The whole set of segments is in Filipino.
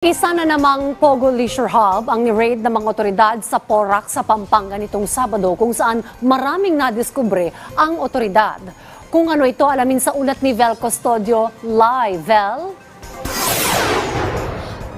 Isa na namang Pogo Leisure Hub ang ni-raid ng mga otoridad sa Porac sa Pampanga nitong Sabado kung saan maraming nadiskubre ang otoridad. Kung ano ito, alamin sa ulat ni Vel Custodio live. Vel?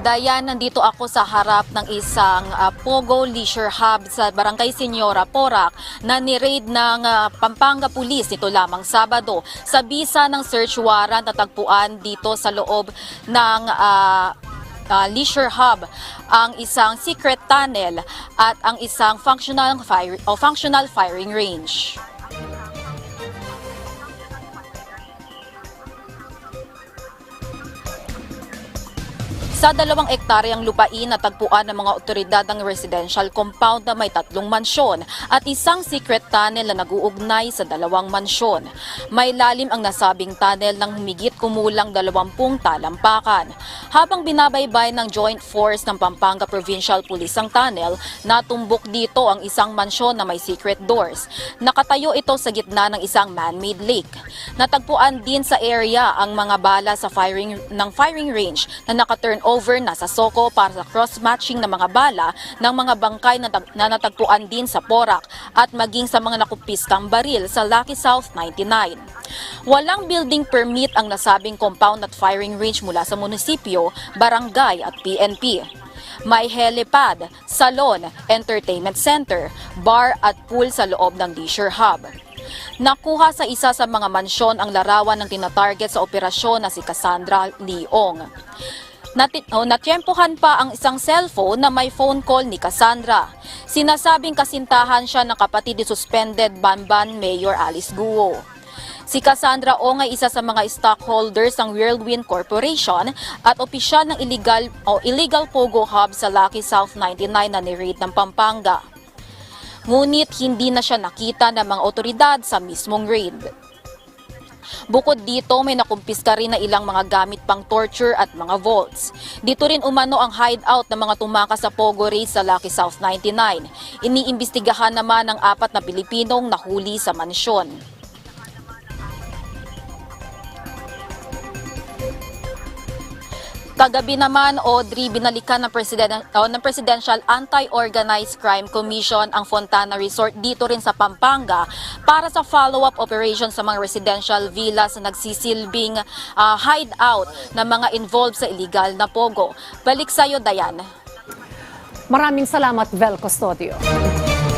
Dayan, nandito ako sa harap ng isang ah, Pogo Leisure Hub sa Barangay Senyora, Porac na ni-raid ng ah, Pampanga Police nito lamang Sabado sa bisa ng search warrant na tagpuan dito sa loob ng ah, ah, Leisure Hub ang isang secret tunnel at ang isang functional fire, o functional firing range. Sa dalawang ektaryang lupain na tagpuan ng mga otoridad ang residential compound na may tatlong mansyon at isang secret tunnel na nag-uugnay sa dalawang mansyon. May lalim ang nasabing tunnel ng humigit kumulang dalawampung talampakan. Habang binabaybay ng Joint Force ng Pampanga Provincial Police ang tunnel, natumbok dito ang isang mansyon na may secret doors. Nakatayo ito sa gitna ng isang man-made lake. Natagpuan din sa area ang mga bala sa firing ng firing range na naka-turn over na sa Soko para sa cross-matching ng mga bala ng mga bangkay na, na natagpuan din sa Porac at maging sa mga nakupiskang baril sa Lucky South 99. Walang building permit ang nasabing compound at firing range mula sa munisipyo, barangay at PNP. May helipad, salon, entertainment center, bar at pool sa loob ng leisure hub. Nakuha sa isa sa mga mansyon ang larawan ng tinatarget sa operasyon na si Cassandra Leong. Nati- oh, natyempohan pa ang isang cellphone na may phone call ni Cassandra. Sinasabing kasintahan siya ng kapatid ni suspended Banban Mayor Alice Guo. Si Cassandra Ong ay isa sa mga stockholders ng Whirlwind Corporation at opisyal ng illegal o illegal pogo hub sa Lucky South 99 na ni-raid ng Pampanga. Ngunit hindi na siya nakita ng mga otoridad sa mismong raid. Bukod dito, may nakumpiska rin na ilang mga gamit pang torture at mga vaults. Dito rin umano ang hideout ng mga tumakas sa Pogo raid sa Lucky South 99. Iniimbestigahan naman ng apat na Pilipinong nahuli sa mansyon. Kagabi naman, Audrey, binalikan ng, President, oh, ng Presidential Anti-Organized Crime Commission ang Fontana Resort dito rin sa Pampanga para sa follow-up operation sa mga residential villas na nagsisilbing ah, hideout ng mga involved sa illegal na pogo. Balik sa'yo, Dayan. Maraming salamat, Vel Custodio.